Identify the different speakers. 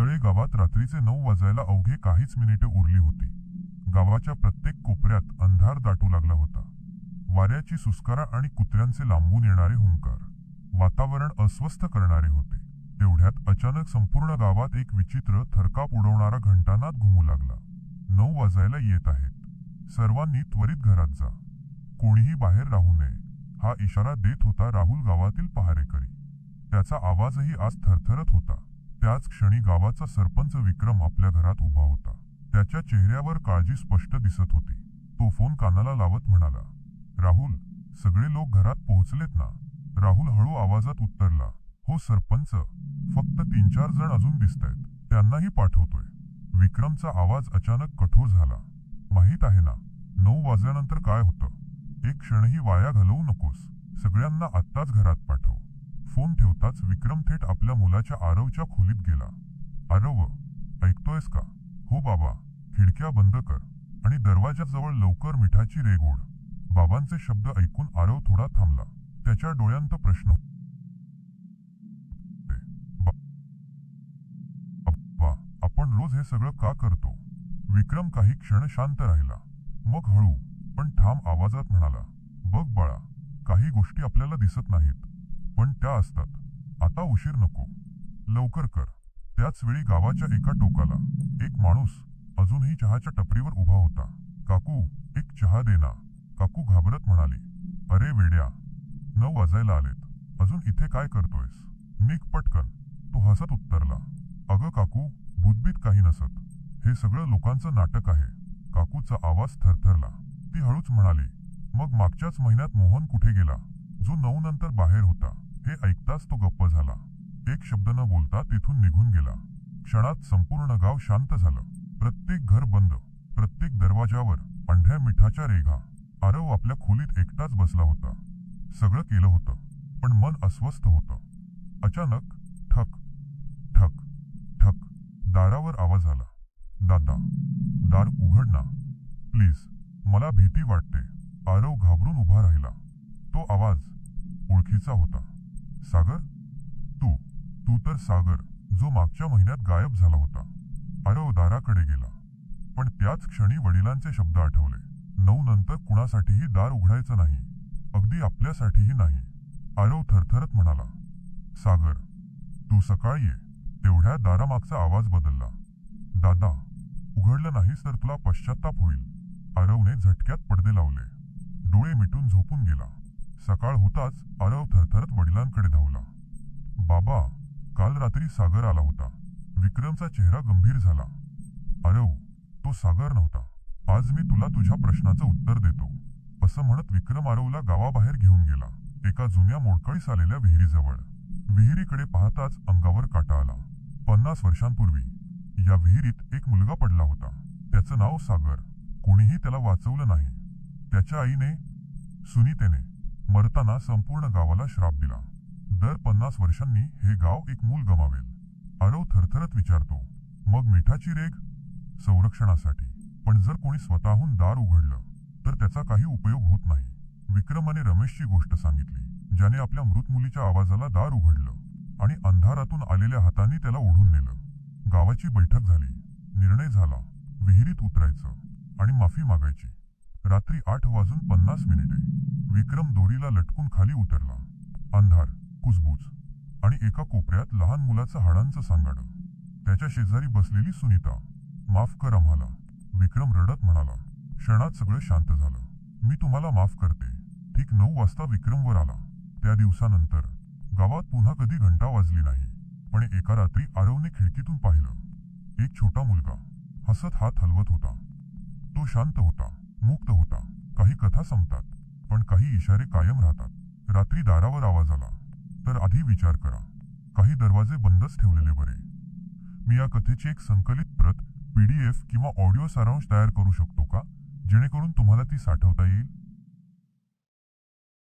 Speaker 1: तळे गावात रात्रीचे नऊ वाजायला अवघे काहीच मिनिटे उरली होती. गावाच्या प्रत्येक कोपऱ्यात अंधार दाटू लागला होता. वाऱ्याची सुस्कारा आणि कुत्र्यांचे लांबून येणारे हुंकार. वातावरण अस्वस्थ करणारे होते. तेवढ्यात अचानक संपूर्ण गावात एक विचित्र थरकाप उडवणारा घंटानाद घुमू लागला. नऊ वाजायला येत आहेत. सर्वांनी त्वरित घरात जा. कोणीही बाहेर राहू नये. हा इशारा देत होता राहुल गावातील पहारेकरी. त्याचा आवाजही आज थरथरत होता. त्याच क्षणी गावाचा सरपंच विक्रम आपल्या घरात उभा होता. त्याच्या चेहऱ्यावर काळजी स्पष्ट दिसत होती. तो फोन कानाला लावत म्हणाला राहुल सगळे लोक घरात पोहोचलेत ना? राहुल हळू आवाजात उत्तरला हो सरपंच फक्त तीन चार जण अजून दिसतायत त्यांनाही पाठवतोय. विक्रमचा आवाज अचानक कठोर झाला. माहीत आहे ना नऊ वाजल्यानंतर काय होतं? एक क्षणही वाया घालवू नकोस. सगळ्यांना आत्ताच घरात पाठव. फोन ठेवताच विक्रम थेट आपल्या मुलाच्या आरवच्या खोलीत गेला. आरव ऐकतोयस का? हो बाबा खिडक्या बंद कर आणि दरवाजाजवळ लवकर मिठाची रेग ओढ. बाबांचे शब्द ऐकून आरव थोडा थांबला. त्याच्या डोळ्यांत प्रश्न आपण रोज हे सगळं का करतो? विक्रम काही क्षण शांत राहिला. मग हळू पण ठाम आवाजात म्हणाला बघ बाळा काही गोष्टी आपल्याला दिसत नाहीत. पण त्या असतात. आता उशीर नको. लवकर कर. त्याच वेळी गावाच्या एका टोकाला. एक माणूस अजूनही चहाच्या टपरीवर उभा होता. काकू एक चहा देना काकू घाबरत म्हणाली. अरे वेड्या नऊ वाजायला आलेत. अजून इथे काय करतोयस? निघ पटकन. तो हसत उत्तरला. अगं काकू भूतबीत काही नसत. हे सगळं लोकांचं नाटक आहे. काकूचा आवाज थरथरला. ती हळूच म्हणाली मग मागच्याच महिन्यात मोहन कुठे गेला? जो नऊ नंतर बाहेर होता. हे ऐकताच तो गप्प झाला. एक शब्द न बोलता तिथून निघून गेला. क्षणात संपूर्ण गाव शांत झालं. प्रत्येक घर बंद. प्रत्येक दरवाजावर पांढऱ्या मिठाच्या रेघा. आरव आपल्या खोलीत एकटाच बसला होता. सगळं केलं होतं पण मन अस्वस्थ होतं. अचानक ठक ठक ठक दारावर आवाज आला. दादा दार उघड ना. प्लीज मला भीती वाटते. आरव घाबरून उभा राहिला. तो आवाज ओळखीचा होता. सागर? तू. तू तर सागर जो मागच्या महिन्यात गायब झाला होता. आरव दाराकडे गेला. पण त्याच क्षणी वडिलांचे शब्द आठवले. नऊ नंतर कुणासाठीही दार उघडायचं नाही. अगदी आपल्यासाठीही नाही. आरव थरथरत म्हणाला सागर तू सकाळी ये. तेवढ्या दारामागचा आवाज बदलला. दादा उघडलं नाहीस तर तुला पश्चाताप होईल. आरवने झटक्यात पडदे लावले. डोळे मिटून झोपून गेला. सकाळ होताच आरव थरथरत वडिलांकडे धावला. बाबा काल रात्री सागर आला होता. विक्रमचा चेहरा गंभीर झाला. आरव तो सागर नव्हता. आज मी तुला तुझ्या प्रश्नाचं उत्तर देतो. असं म्हणत विक्रम आरवला गावाबाहेर घेऊन गेला. एका जुन्या मोडकळीस आलेल्या विहिरीजवळ. विहिरीकडे पाहताच अंगावर काटा आला. पन्नास वर्षांपूर्वी. या विहिरीत एक मुलगा पडला होता. त्याचं नाव सागर. कोणीही त्याला वाचवलं नाही. त्याच्या आईने सुनीतेने मरताना संपूर्ण गावाला श्राप दिला. दर पन्नास वर्षांनी हे गाव एक मूल गमावेल. आरव थरथरत विचारतो मग मिठाची रेग संरक्षणासाठी. पण जर कोणी स्वतःहून दार उघडलं तर त्याचा काही उपयोग होत नाही. विक्रमाने रमेशची गोष्ट सांगितली ज्याने आपल्या मृत मुलीच्या आवाजाला दार उघडलं आणि अंधारातून आलेल्या हाताने त्याला ओढून नेलं. गावाची बैठक झाली. निर्णय झाला. विहिरीत उतरायचं आणि माफी मागायची. रात्री आठ वाजून पन्नास मिनिटे. विक्रम दोरीला लटकून खाली उतरला. अंधार कुजबूज आणि एका कोपऱ्यात लहान मुलाचं हाडांचं सांगाडं. त्याच्या शेजारी बसलेली सुनीता माफ कर आम्हाला विक्रम रडत म्हणाला. क्षणात सगळं शांत झालं. मी तुम्हाला माफ करते. ठीक नऊ वाजता विक्रमवर आला. त्या दिवसानंतर गावात पुन्हा कधी घंटा वाजली नाही पण एका रात्री आरवने खिडकीतून पाहिलं. एक छोटा मुलगा हसत हात हलवत होता. तो शांत होता मुक्त होता. काही कथा संपतात. पण काही इशारे कायम राहतात. रात्री दारावर आवाज आला. तर आधी विचार करा. काही दरवाजे बंदच ठेवलेले बरे. मी या कथेची एक संकलित प्रत पी डी एफ किंवा ऑडिओ सारांश तयार करू शकतो का? जेणेकरून तुम्हाला ती साठवता येईल?